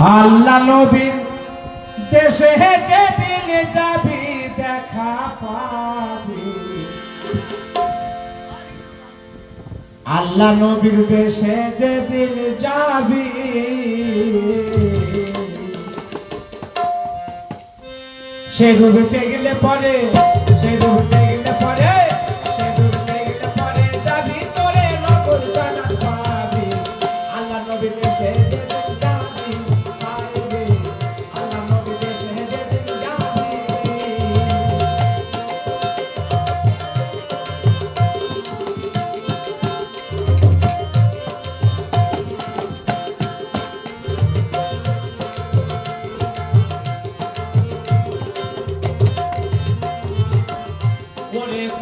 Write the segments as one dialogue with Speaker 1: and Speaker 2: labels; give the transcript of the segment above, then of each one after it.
Speaker 1: আল্লাহ নবীর দেশে যেদিন যাবি দেখা পাবি। আল্লাহ নবীর দেশে যেদিন যাবি। সে রুবিতে গেলে পরে সে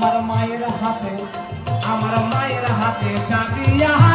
Speaker 1: আমার মায়ের হাতে আমার মায়ের হাতে চাবি আহা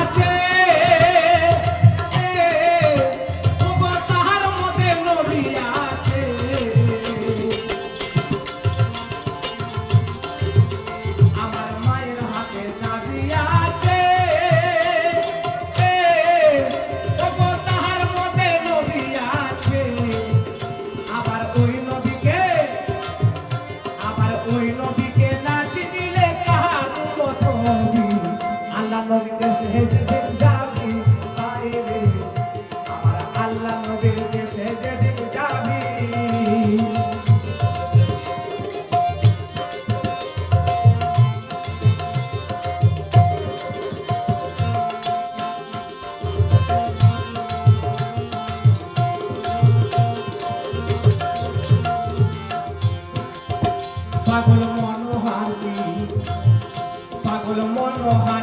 Speaker 1: পাগল মনোহারি পাগল মনোহারি